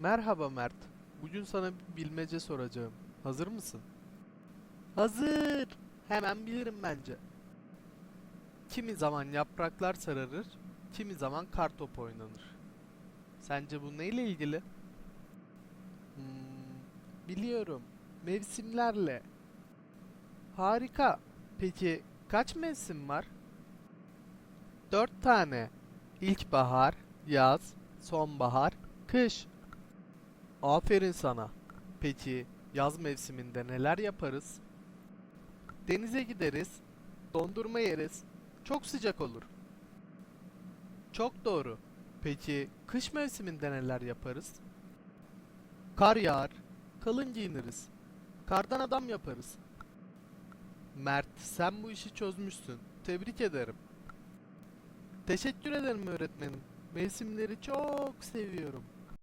Merhaba Mert. Bugün sana bir bilmece soracağım. Hazır mısın? Hazır. Hemen bilirim bence. Kimi zaman yapraklar sararır, kimi zaman kartop oynanır. Sence bu neyle ilgili? Hmm, biliyorum. Mevsimlerle. Harika. Peki kaç mevsim var? Dört tane. İlkbahar, yaz, sonbahar, kış. Aferin sana. Peki yaz mevsiminde neler yaparız? Denize gideriz, dondurma yeriz. Çok sıcak olur. Çok doğru. Peki kış mevsiminde neler yaparız? Kar yağar, kalın giyiniriz. Kardan adam yaparız. Mert, sen bu işi çözmüşsün. Tebrik ederim. Teşekkür ederim öğretmenim. Mevsimleri çok seviyorum.